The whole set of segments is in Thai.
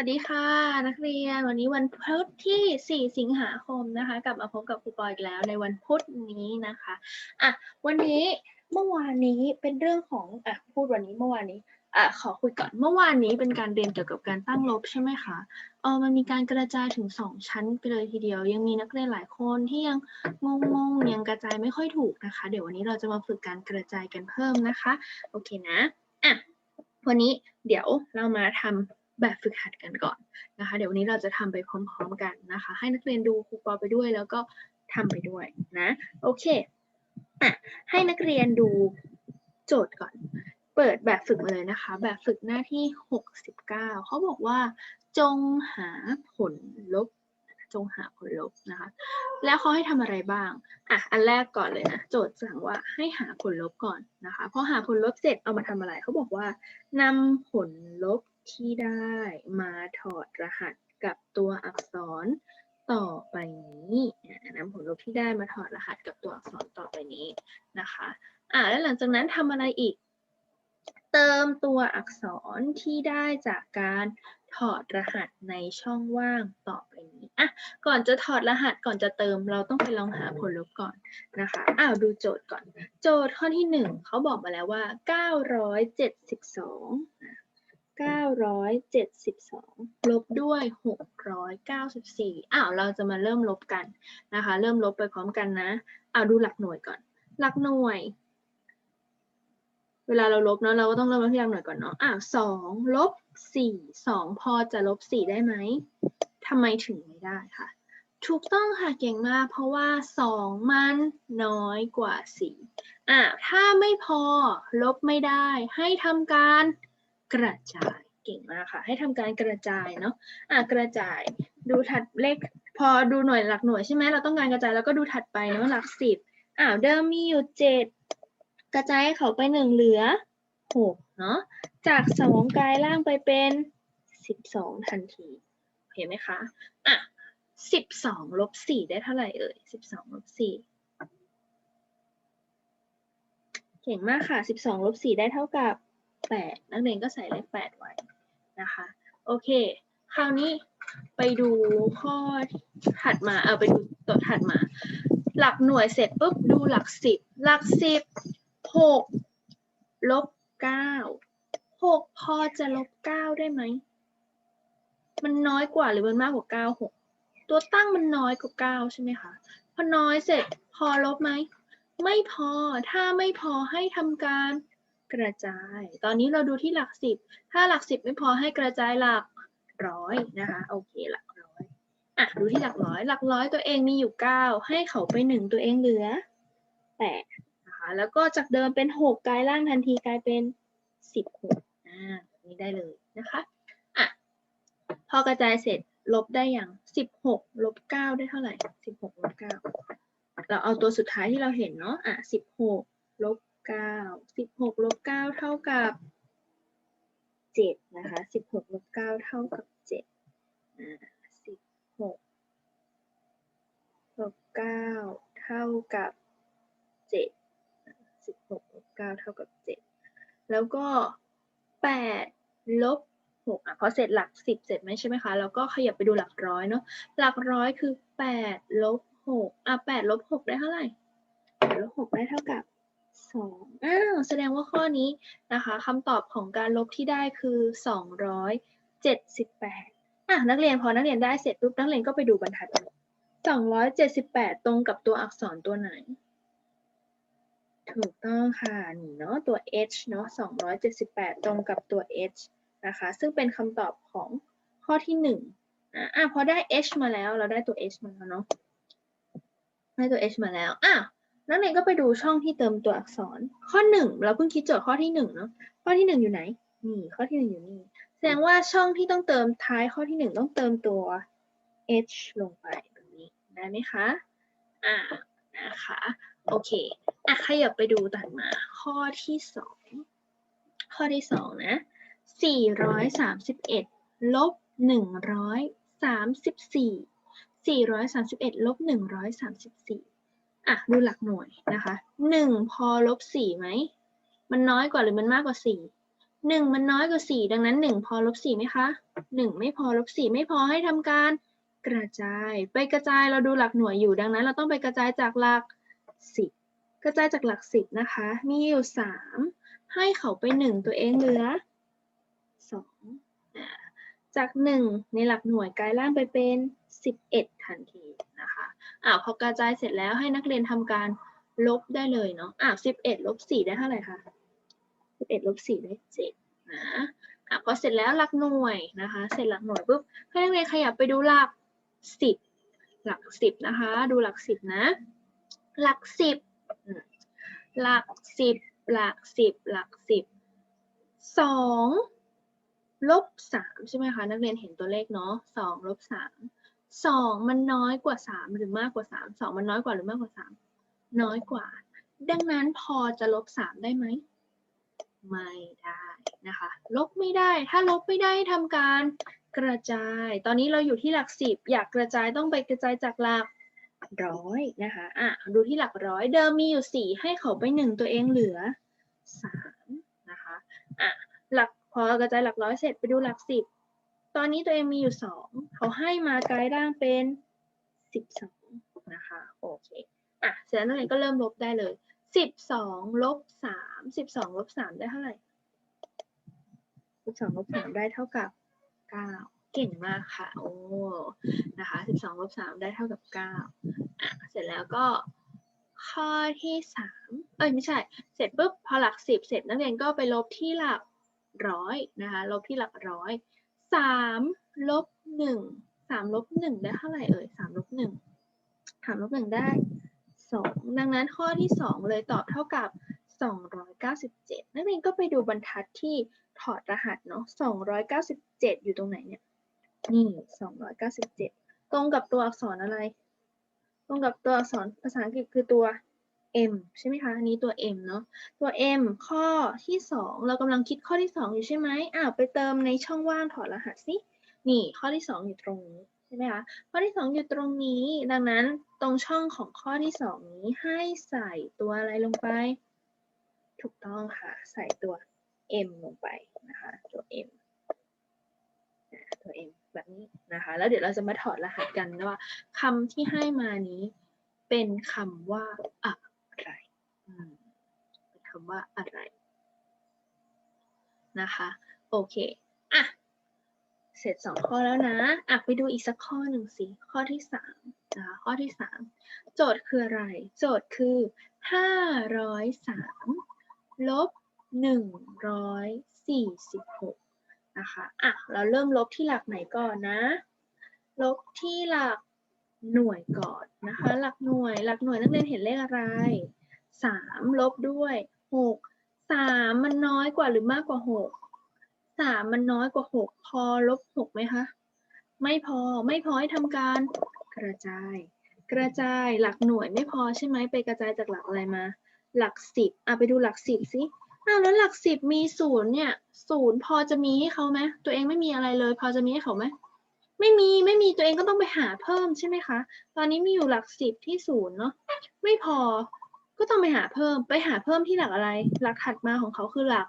วัสดีค่ะ นักเรียนวันนี้วันพุธที่ 4 สิงหาคมนะคะ กลับมาพบกับครูปอยอีกแล้วในวันพุธนี้นะคะอะวันนี้เมื่อวานนี้เป็นเรื่องของอะพูดวันนี้เมื่อวานนี้อะขอคุยก่อนเมื่อวานนี้เป็นการเรียนเกี่ยวกับการตั้งลบใช่ไหมคะเออมันมีการกระจายถึง 2 ชั้นไปเลยทีเดียว ยังมีนักเรียนหลายคนที่ยังงงๆยังกระจายไม่ค่อยถูกนะคะ เดี๋ยววันนี้เราจะมาฝึกการกระจายกันเพิ่มนะคะ โอเคนะอะวันนี้เดี๋ยวเรามาทำ แบบฝึกหัดกันก่อนนะคะ เดี๋ยววันนี้เราจะทำไปพร้อม ๆ กันนะคะ ให้นักเรียนดูครูปอไปด้วยแล้วก็ทำไปด้วยนะโอเคอะให้นักเรียนดูโจทย์ก่อน เปิดแบบฝึกมาเลยนะคะ แบบฝึกหน้าที่ 69 เขาบอกว่า จงหาผลลบ จงหาผลลบนะคะ แล้วเขาให้ทำอะไรบ้างอะอันแรกก่อนเลยนะโจทย์สั่งว่าให้หาผลลบก่อนนะคะพอหาผลลบเสร็จเอามาทำอะไรเขาบอกว่านำผลลบ ที่ได้มาถอดรหัสกับตัวอักษรต่อไปนี้นำผลลบที่ได้มาถอดรหัสกับตัวอักษรต่อไปนี้นะคะอ่าแล้วหลังจากนั้นทำอะไรอีก เติมตัวอักษรที่ได้จากการถอดรหัสในช่องว่างต่อไปนี้อะก่อนจะถอดรหัสก่อนจะเติมเราต้องไปลองหาผลลบก่อนนะคะอ้าวดูโจทย์ก่อน โจทย์ข้อที่หนึ่งเขาบอกมาแล้วว่า 972 972 ลบด้วย 694อ้าวเราจะมาเริ่มลบกันนะคะ เริ่มลบไปพร้อมกันนะเอาดูหลักหน่วยก่อน หลักหน่วย เวลาเราลบเนาะเราก็ต้องเริ่มที่หลักหน่วยก่อนเนาะอ้าวสองลบสี่สองพอจะลบสี่ได้ไหมทำไมถึงไม่ได้คะถูกต้องค่ะเก่งมาก เพราะว่าสองมันน้อยกว่าสี่อะถ้าไม่พอลบไม่ได้ให้ทำการ กระจายเก่งมากค่ะ ให้ทำการกระจายเนาะอะกระจาย ดูถัดเลขพอดูหน่วยหลักหน่วยใช่ไหมเราต้องการกระจายแล้วก็ดูถัดไปเนาะหลักสิบอ่าเดิมมีอยู่เจ็ดกระจายเขาไปหนึ่งเหลือหกเนาะจากสองกลายล่างไปเป็นสิบสองทันทีเห็นไหมคะอะสิบสองลบสี่ได้เท่าไหร่เอ่ยสิบสองลบสี่เก่งมากค่ะสิบสองลบสี่ได้เท่ากับ แปดนักเรียนก็ใส่เลขแปดไว้นะคะ โอเค คราวนี้ไปดูข้อถัดมา เอาไปดูตัวถัดมา หลักหน่วยเสร็จปุ๊บดูหลักสิบ หลักสิบหกลบเก้าหกพอจะลบเก้าได้ไหม มันน้อยกว่าหรือมันมากกว่าเก้าหกตัวตั้งมันน้อยกว่าเก้าใช่ไหมคะ พอน้อยเสร็จพอลบไหม ไม่พอ ถ้าไม่พอให้ทำการ กระจาย ตอนนี้เราดูที่หลักสิบ ถ้าหลักสิบไม่พอให้กระจายหลักร้อยนะคะ โอเคหลักร้อย อะ ดูที่หลักร้อย หลักร้อยตัวเองมีอยู่เก้าให้เขาไปหนึ่งตัวเองเหลือแปดนะคะ แล้วก็จากเดิมเป็นหกกลายล่างทันทีกลายเป็นสิบหกอ่าแบบนี้ได้เลยนะคะ อะ พอกระจายเสร็จลบได้อย่างสิบหกลบเก้าได้เท่าไหร่สิบหกลบเก้าเราเอาตัวสุดท้ายที่เราเห็นเนาะ อะสิบหกลบ เก้าสิบหกลบเก้าเท่ากับเจ็ดนะคะสิบหกลบเก้าเท่ากับเจ็ดสิบหกลบเก้าเท่ากับเจ็ดสิบหกลบเก้าเท่ากับเจ็ดแล้วก็แปดลบหกอะพอเสร็จหลักสิบเสร็จไหมใช่ไหมคะ แล้วก็ขยับไปดูหลักร้อยเนาะหลักร้อยคือแปดลบหกอะแปดลบหกได้เท่าไหร่แปดลบหกได้เท่ากับ สองอ้าวแสดงว่าข้อนี้นะคะคำตอบของการลบที่ได้คือสองร้อยเจ็ดสิบแปดอะนักเรียนพอนักเรียนได้เสร็จปุ๊บนักเรียนก็ไปดูบรรทัดสองร้อยเจ็ดสิบแปดตรงกับตัวอักษรตัวไหน ถูกต้องค่ะนี่เนาะตัว h เนาะสองร้อยเจ็ดสิบแปดตรงกับตัว h นะคะ ซึ่งเป็นคำตอบของข้อที่หนึ่งอะพอได้ h มาแล้วเราได้ตัว h มาแล้วเนาะได้ตัว h มาแล้วอะ นักเรียนก็ไปดูช่องที่เติมตัวอักษร ข้อหนึ่งเราเพิ่งคิดโจทย์ข้อที่หนึ่งเนาะข้อที่หนึ่งอยู่ไหนนี่ข้อที่หนึ่งอยู่นี่แสดงว่าช่องที่ต้องเติมท้ายข้อที่หนึ่งต้องเติมตัว h ลงไปตรงนี้ได้ไหมคะอ่านะคะโอเคอะขยับไปดูต่อมา ข้อที่สองข้อที่สองนะสี่ร้อยสามสิบเอ็ดลบหนึ่งร้อยสามสิบสี่สี่ร้อยสามสิบเอ็ดลบหนึ่งร้อยสามสิบสี่ อะดูหลักหน่วยนะคะหนึ่งพอลบสี่ไหม มันน้อยกว่าหรือมันมากกว่าสี่หนึ่งมันน้อยกว่าสี่ดังนั้นหนึ่งพอลบสี่ไหมคะหนึ่งไม่พอลบสี่ไม่พอให้ทำการกระจาย ไปกระจายเราดูหลักหน่วยอยู่ดังนั้น เราต้องไปกระจายจากหลักสิบกระจายจากหลักสิบนะคะ มีอยู่สามให้เขาไปหนึ่งตัวเองเหลือสองจากหนึ่งในหลักหน่วยกลายร่างไปเป็นสิบเอ็ดทันทีนะคะ อ่าพอกระจายเสร็จแล้วให้นักเรียนทำการลบได้เลยเนาะอ่าสิบเอ็ดลบสี่ได้เท่าไหร่คะสิบเอ็ดลบสี่ได้เจ็ดนะอะพอเสร็จแล้วหลักหน่วยนะคะ เสร็จหลักหน่วยปุ๊บให้นักเรียนขยับไปดูหลักสิบหลักสิบนะคะ ดูหลักสิบนะ หลักสิบหลักสิบหลักสิบหลักสิบสองลบสามใช่ไหมคะ นักเรียนเห็นตัวเลขเนาะสองลบสาม สองมันน้อยกว่าสามหรือมากกว่าสามสองมันน้อยกว่าหรือมากกว่าสามน้อยกว่า ดังนั้นพอจะลบสามได้ไหมไม่ได้นะคะ ลบไม่ได้ ถ้าลบไม่ได้ทำการกระจาย ตอนนี้เราอยู่ที่หลักสิบอยากกระจายต้องไปกระจายจากหลักร้อยนะคะอะดูที่หลักร้อยเดิมมีอยู่สี่ให้เขาไปหนึ่งตัวเองเหลือสามนะคะอะหลักพอกระจายหลักร้อยเสร็จไปดูหลักสิบ ตอนนี้ตัวเองมีอยู่สองเขาให้มาไกลายร่างเป็นสิบสองนะคะโอเคอะเสร็จแล้วนักเรียนก็เริ่มลบได้เลยสิบสองลบสามสิบสองลบสามได้เท่าไหร่สิบสองลบสามได้เท่ากับเก้าเก่งมากค่ะโอ้นะคะสิบสองลบสามได้เท่ากับเก้าอะเสร็จแล้วก็ข้อที่สามเอ้ยไม่ใช่ เสร็จปุ๊บพอหลักสิบเสร็จนักเรียนก็ไปลบที่หลักร้อยนะคะลบที่หลักร้อย สามลบหนึ่งสามลบหนึ่งได้เท่าไหร่เอ่ยสามลบหนึ่งสามลบหนึ่งได้สองดังนั้นข้อที่สองเลยตอบเท่ากับ297นักเรียนก็ไปดูบรรทัดที่ถอดรหัสเนาะ297อยเก้าสิบเจ็ดอยู่ตรงไหนเนี่ยนี่297ตรงกับตัวอักษรอะไร ตรงกับตัวอักษรภาษาอังกฤษคือตัว M ใช่ไหมคะอันนี้ตัว M เนาะตัว M ข้อที่ 2 เรากำลังคิดข้อที่ 2 อยู่ใช่ไหมอ้าวไปเติมในช่องว่างถอดรหัสสินี่ข้อที่ 2 อยู่ตรงนี้ใช่ไหมคะข้อที่ 2 อยู่ตรงนี้ ดังนั้นตรงช่องของข้อที่ 2 นี้ให้ใส่ตัวอะไรลงไป ถูกต้องค่ะ ใส่ตัว m ลงไปนะคะตัว m ตัว m แบบนี้นะคะ แล้วเดี๋ยวเราจะมาถอดรหัสกันว่าคำที่ให้มานี้เป็นคำว่าอะ เป็นคำว่าอะไรนะคะโอเคอะเสร็จสองข้อแล้วนะอะไปดูอีกสักข้อหนึ่งสิ ข้อที่สามนะคะข้อที่สามโจทย์คืออะไร โจทย์คือห้าร้อยสามลบหนึ่งร้อยสี่สิบหกนะคะอะเราเริ่มลบที่หลักไหนก่อนนะ ลบที่หลักหน่วยก่อนนะคะ หลักหน่วย หลักหน่วยนักเรียนเห็นเลขอะไร สามลบด้วยหกสามมันน้อยกว่าหรือมากกว่าหกสามมันน้อยกว่าหกพอลบหกไหมคะไม่พอไม่พอให้ทำการกระจาย กระจายหลักหน่วยไม่พอใช่ไหมไปกระจายจากหลักอะไรมา หลักสิบอะไปดูหลักสิบสิอ้าวแล้วหลักสิบมีศูนย์เนี่ยศูนย์พอจะมีให้เขาไหมตัวเองไม่มีอะไรเลย พอจะมีให้เขาไหมไม่มีไม่มีตัวเองก็ต้องไปหาเพิ่มใช่ไหมคะ ตอนนี้มีอยู่หลักสิบที่ศูนย์เนาะไม่พอ ก็ต้องไปหาเพิ่มไปหาเพิ่มที่หลักอะไร หลักถัดมาของเขาคือหลัก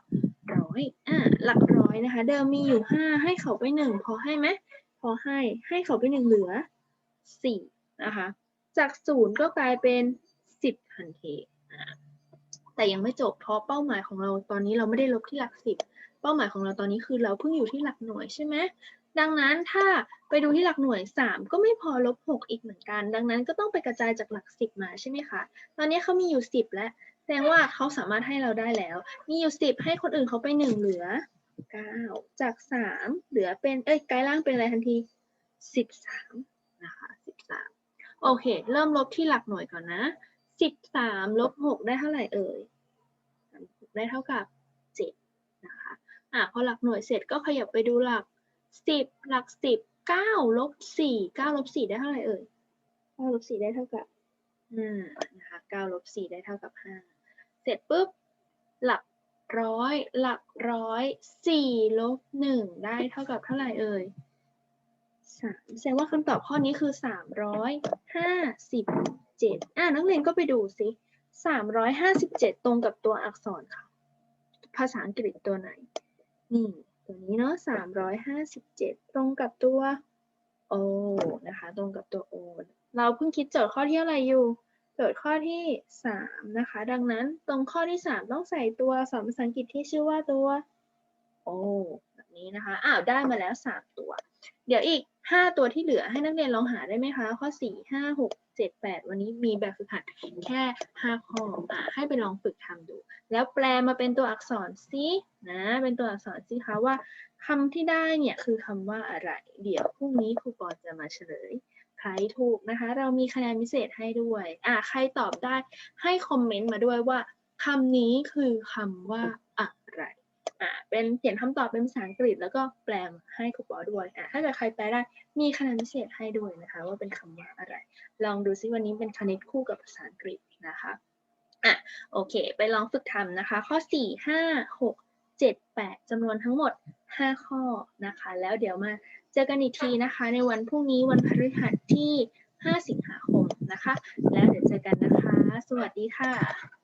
ร้อยอ่าหลักร้อยนะคะ เดิมมีอยู่ห้าให้เขาไปหนึ่งพอให้ไหมพอให้ให้เขาไปหนึ่งเหลือสี่นะคะ จากศูนย์ก็กลายเป็นสิบทันทีแต่ยังไม่จบเพราะเป้าหมายของเราตอนนี้เราไม่ได้ลบที่หลักสิบเป้าหมายของเราตอนนี้คือเราเพิ่งอยู่ที่หลักหน่วยใช่ไหม ดังนั้นถ้าไปดูที่หลักหน่วยสามก็ไม่พอลบหกอีกเหมือนกัน ดังนั้นก็ต้องไปกระจายจากหลักสิบมาใช่ไหมคะ ตอนนี้เขามีอยู่สิบแล้ว แสดงว่าเขาสามารถให้เราได้แล้ว มีอยู่สิบให้คนอื่นเขาไปหนึ่งเหลือเก้าจากสามเหลือเป็น เอ้ยกลายร่างเป็นอะไรทันทีสิบสามนะคะสิบสามโอเค เริ่มลบที่หลักหน่วยก่อนนะสิบสามลบหกได้เท่าไหร่เอ่ย ได้เท่ากับเจ็ดนะคะ อะพอหลักหน่วยเสร็จก็ขยับไปดูหลัก สิบหลักสิบเก้าลบสี่เก้าลบสี่ได้เท่าไหร่เอ่ยเก้าลบสี่ได้เท่ากับห้านะคะเก้าลบสี่ได้เท่ากับห้าเสร็จปุ๊บหลักร้อยหลักร้อยสี่ลบหนึ่งได้เท่ากับเท่าไหร่เอ่ยสามแสดงว่าคำตอบข้อนี้คือสามร้อยห้าสิบเจ็ดอ่านักเรียนก็ไปดูสิสามร้อยห้าสิบเจ็ดตรงกับตัวอักษรค่ะ ภาษาอังกฤษตัวไหนนี่ ตัวนี้เนาะสามร้อยห้าสิบเจ็ดตรงกับตัว O นะคะ ตรงกับตัว O เราเพิ่งคิดโจทย์ข้อที่อะไรอยู่ โจทย์ข้อที่สามนะคะ ดังนั้นตรงข้อที่สามต้องใส่ตัวอักษรภาษาอังกฤษที่ชื่อว่าตัว O นี้นะคะอ้าวได้มาแล้วสามตัว เดี๋ยวอีกห้าตัวที่เหลือให้นักเรียนลองหาได้ไหมคะ ข้อสี่ห้าหกเจ็ดแปดวันนี้มีแบบฝึกหัดแค่ห้าข้ออะให้ไปลองฝึกทำดู แล้วแปลมาเป็นตัวอักษรซินะเป็นตัวอักษรซิคะว่าคำที่ได้เนี่ยคือคำว่าอะไร เดี๋ยวพรุ่งนี้ครูปอจะมาเฉลยใครถูกนะคะ เรามีคะแนนพิเศษให้ด้วยอะใครตอบได้ให้คอมเมนต์มาด้วยว่าคำนี้คือคำว่าอะ อะเป็นเขียนคำตอบเป็นภาษาอังกฤษ แล้วก็แปลให้ครูปอด้วยอะถ้าเกิดใครแปลได้มีคะแนนพิเศษให้ด้วยนะคะ ว่าเป็นคำว่าอะไร ลองดูซิวันนี้เป็นคณิตคู่กับภาษาอังกฤษนะคะอะโอเค ไปลองฝึกทำนะคะ ข้อ 4 5 6 7 8จำนวนทั้งหมด 5 ข้อนะคะ แล้วเดี๋ยวมาเจอกันอีกทีนะคะ ในวันพรุ่งนี้วันพฤหัสที่ 5 สิงหาคมนะคะ แล้วเดี๋ยวเจอกันนะคะ สวัสดีค่ะ